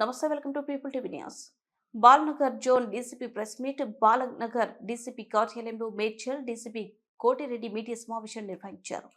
నమస్తే welcome to people TV news. Balanagar zone DCP press meet Balanagar DCP కార్యాలయంలో Medchal DCP Koti Reddy media సమావేశం నిర్వహించారు.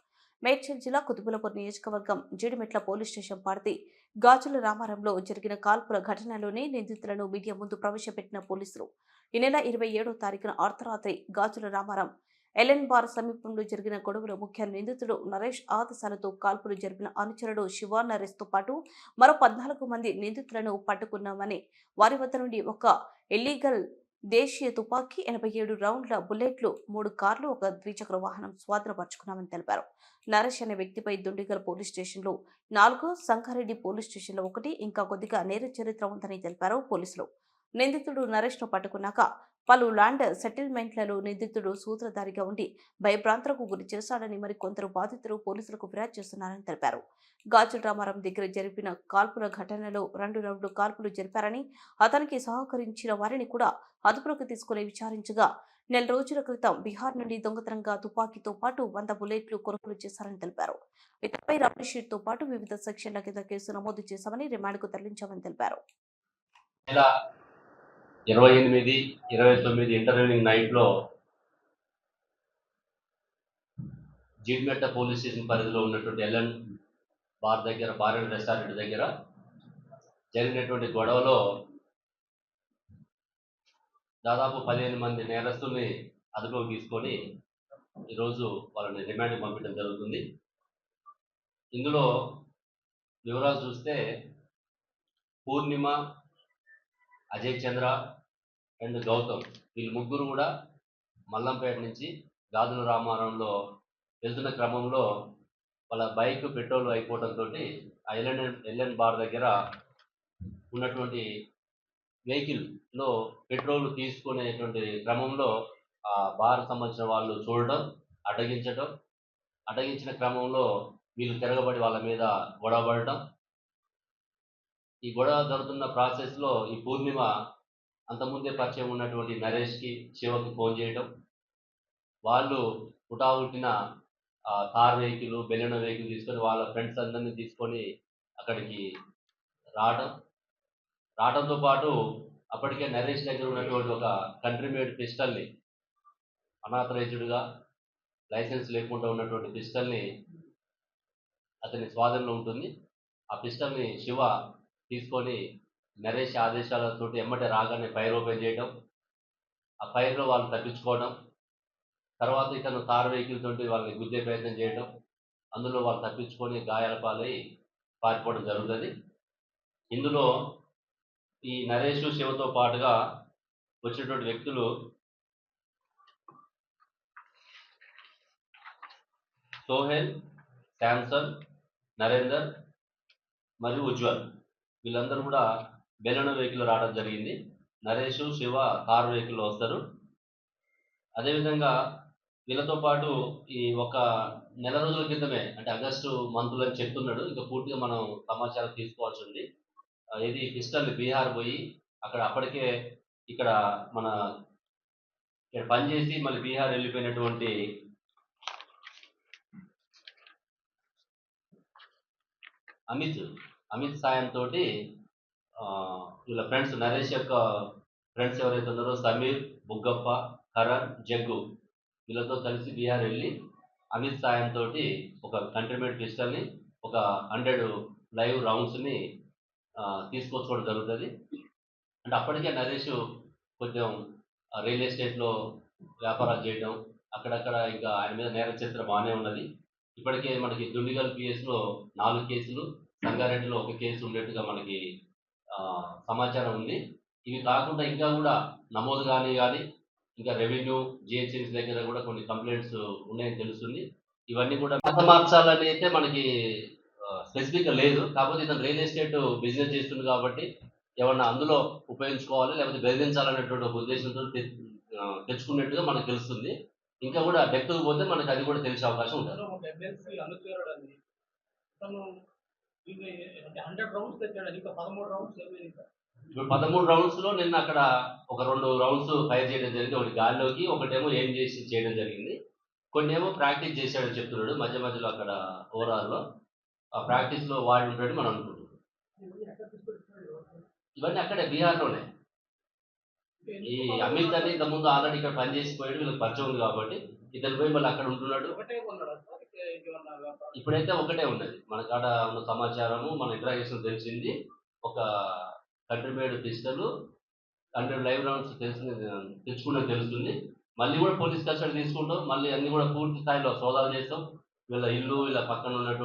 మేడ్చల్ జిల్లా కుతుబులపూర్ నియోజకవర్గం జీడిమెట్ల పోలీస్ స్టేషన్ పార్టీ గాజుల రామారంలో జరిగిన కాల్పుల ఘటనలోనే నిందితులను మీడియా ముందు ప్రవేశపెట్టిన పోలీసులు. ఈ నెల ఇరవై ఏడో తారీఖున అర్ధరాత్రి గాజుల రామారం ఎలెన్ బార్ సమీపంలో జరిగిన గొడవలో ముఖ్య నిందితుడు నరేష్ ఆదేశాలతో కాల్పులు జరిపిన అనుచరుడు శివ నరేష్తో పాటు మరో పద్నాలుగు మంది నిందితులను పట్టుకున్నామని వారి వద్ద నుండి ఒక ఇల్లీగల్ దేశీయ తుపాకీ ఎనభై ఏడు రౌండ్ల బుల్లెట్లు మూడు కార్లు ఒక ద్విచక్ర వాహనం స్వాధీనపరుచుకున్నామని తెలిపారు. నరేష్ అనే వ్యక్తిపై దుండిగల్ పోలీస్ స్టేషన్లో నాలుగు సంగారెడ్డి పోలీస్ స్టేషన్లో ఒకటి ఇంకా కొద్దిగా నేర చరిత్ర ఉందని తెలిపారు పోలీసులు. నిందితుడు నరేష్ను పట్టుకున్నాక పలు ల్యాండ్ సెటిల్మెంట్లలో నిందితుడు సూత్రధారిగా ఉండి భయభ్రాంతులకు గురి చేశాడని మరి కొందరు బాధితులు పోలీసులకు ఫిర్యాదు చేస్తున్నారని తెలిపారు. గాజుల రామారం దగ్గర జరిపిన కాల్పుల ఘటనలో రెండు రౌండ్లు కాల్పులు జరిపారని అతనికి సహకరించిన వారిని కూడా అదుపులోకి తీసుకుని విచారించగా నెల రోజుల క్రితం బీహార్ నుండి దొంగతనంగా తుపాకీతో పాటు వంద బుల్లెట్లు కొనుగోలు చేశారని తెలిపారు. ఇతరపై రౌడీ షీట్తో పాటు వివిధ సెక్షన్ల కింద కేసు నమోదు చేశామని రిమాండ్కు తరలించామని తెలిపారు. ఇరవై ఎనిమిది ఇరవై తొమ్మిది ఇంటర్వ్యూనింగ్ నైట్లో జీడిమెట్ట పోలీస్ స్టేషన్ పరిధిలో ఉన్నటువంటి ఎల్ఎన్ బార్ దగ్గర బార్ అండ్ రెస్టారెంట్ దగ్గర జరిగినటువంటి గొడవలో దాదాపు పదిహేను మంది నేరస్తుల్ని అదుపులోకి తీసుకొని ఈరోజు వాళ్ళని రిమాండ్ పంపించడం జరుగుతుంది. ఇందులో వివరాలు చూస్తే పూర్ణిమ అజయ్ చంద్ర అండ్ గౌతమ్ వీళ్ళు ముగ్గురు కూడా మల్లంపేట నుంచి గాదుల రామారంలో వెళ్తున్న క్రమంలో వాళ్ళ బైక్ పెట్రోల్ అయిపోవడంతో ఆ ఎల్ఎన్ ఎల్ఎన్ బార్ దగ్గర ఉన్నటువంటి వెహికల్లో పెట్రోల్ తీసుకునేటువంటి క్రమంలో ఆ బార్ సంబంధించిన వాళ్ళు చూడడం అడ్డగించడం అడ్డగించిన క్రమంలో వీళ్ళు తిరగబడి వాళ్ళ మీద గొడవ పడటం ఈ గొడవ జరుగుతున్న ప్రాసెస్లో ఈ పూర్ణిమ అంతకుముందే పరిచయం ఉన్నటువంటి నరేష్కి శివకి ఫోన్ చేయడం వాళ్ళు పుట్టిన కార్ వెహికల్ బెలూన్ వెహికల్ తీసుకొని వాళ్ళ ఫ్రెండ్స్ అందరినీ తీసుకొని అక్కడికి రావడం రావడంతో పాటు అప్పటికే నరేష్ దగ్గర ఉన్నటువంటి ఒక కంట్రీ మేడ్ పిస్టల్ని అనాథరైజ్డ్గా లైసెన్స్ లేకుండా ఉన్నటువంటి పిస్టల్ని అతని స్వాధీనంలో ఉంటుంది. ఆ పిస్టల్ని శివ తీసుకొని నరేష్ ఆదేశాలతో ఎమ్మటి రాగానే ఫైర్ ఓపెన్ చేయడం ఆ ఫైర్లో వాళ్ళు తప్పించుకోవడం తర్వాత ఇతను కారు వెహికల్ తోటి వాళ్ళని గుద్దే ప్రయత్నం చేయడం అందులో వాళ్ళు తప్పించుకొని గాయాల పాలై పారిపోవడం జరుగుతుంది. ఇందులో ఈ నరేష్ శివతో పాటుగా వచ్చినటువంటి వ్యక్తులు సోహెల్ శాంసన్ నరేందర్ మరియు ఉజ్వల్. వీళ్ళందరూ కూడా బెలూన్ వెహికల్ రావడం జరిగింది. నరేష్ శివ కారు వెహికల్లో వస్తారు. అదేవిధంగా వీళ్ళతో పాటు ఈ ఒక నెల రోజుల క్రితమే అంటే ఆగస్టు మంత్లో చెప్తున్నాడు. ఇంకా పూర్తిగా మనం సమాచారం తీసుకోవాల్సి ఉంది. ఇది పిస్టల్ బీహార్ పోయి అక్కడ అప్పటికే ఇక్కడ మన ఇక్కడ పనిచేసి మళ్ళీ బీహార్ వెళ్ళిపోయినటువంటి అమిత్ అమిత్ సాయంతో వీళ్ళ ఫ్రెండ్స్ నరేష్ యొక్క ఫ్రెండ్స్ ఎవరైతే ఉన్నారో సమీర్ బుగ్గప్ప కరణ్ జగ్గు వీళ్ళతో కలిసి బీహార్ వెళ్ళి అమిత్ సాయంతో ఒక కంట్రీమేట్ పిస్టల్ని ఒక హండ్రెడ్ లైవ్ రౌండ్స్ని తీసుకొచ్చుకోవడం జరుగుతుంది. అంటే అప్పటికే నరేష్ కొంచెం రియల్ ఎస్టేట్లో వ్యాపారాలు చేయడం అక్కడక్కడ ఇంకా ఆయన మీద నేర చరిత్ర బాగానే ఉన్నది. ఇప్పటికే మనకి దుండిగల్ పిఎస్లో నాలుగు కేసులు సంగారెడ్డిలో ఒక కేసు ఉండేట్టుగా మనకి సమాచారం ఉంది. ఇవి కాకుండా ఇంకా కూడా నమోదు కానీ కానీ ఇంకా రెవెన్యూ జిహెచ్ఎంసీ దగ్గర కూడా కొన్ని కంప్లైంట్స్ ఉన్నాయని తెలుస్తుంది. ఇవన్నీ కూడా మార్చాలని అయితే మనకి స్పెసిఫిక్గా లేదు. కాకపోతే ఇతను రియల్ ఎస్టేట్ బిజినెస్ చేస్తుంది కాబట్టి ఏమన్నా అందులో ఉపయోగించుకోవాలి లేకపోతే బెదిరించాలనేటువంటి ఒక ఉద్దేశంతో తెచ్చుకున్నట్టుగా మనకు తెలుస్తుంది. ఇంకా కూడా డెప్త్ పోతే మనకి అది కూడా తెలిసే అవకాశం ఉంటుంది. పదమూడు రౌండ్స్లో నిన్న అక్కడ ఒక రెండు రౌండ్స్ ఫైర్ చేయడం జరిగింది. ఒకటి గాల్లోకి ఒకటేమో ఏం చేసి చేయడం జరిగింది. కొన్ని ఏమో ప్రాక్టీస్ చేశాడని చెప్తున్నాడు మధ్య మధ్యలో అక్కడ ఓవరాల్లో. ఆ ప్రాక్టీస్లో వాడి ఉంటాడని మనం అనుకుంటున్నాం. ఇవన్నీ అక్కడే బీహార్లోనే ఈ అమిత్ అని ఇంత ముందు ఆల్రెడీ ఇక్కడ పనిచేసి పోయాడు వీళ్ళకి పరిచయం ఉంది కాబట్టి ఇతను పోయి మళ్ళీ అక్కడ ఉంటున్నాడు. ఇప్పుడైతే ఒకటే ఉన్నది. మన కాడ ఉన్న సమాచారము మన ఇంటరాక్షన్ తెలిసింది. ఒక country made digital country live rounds తెలిసింది తెచ్చుకున్నది తెలుస్తుంది. మళ్ళీ కూడా పోలీస్ కస్టడీ తీసుకుంటాం. మళ్ళీ అన్ని కూడా పూర్తి స్థాయిలో సోదాలు చేస్తాం. వీళ్ళ ఇల్లు వీళ్ళ పక్కన ఉన్నటువంటి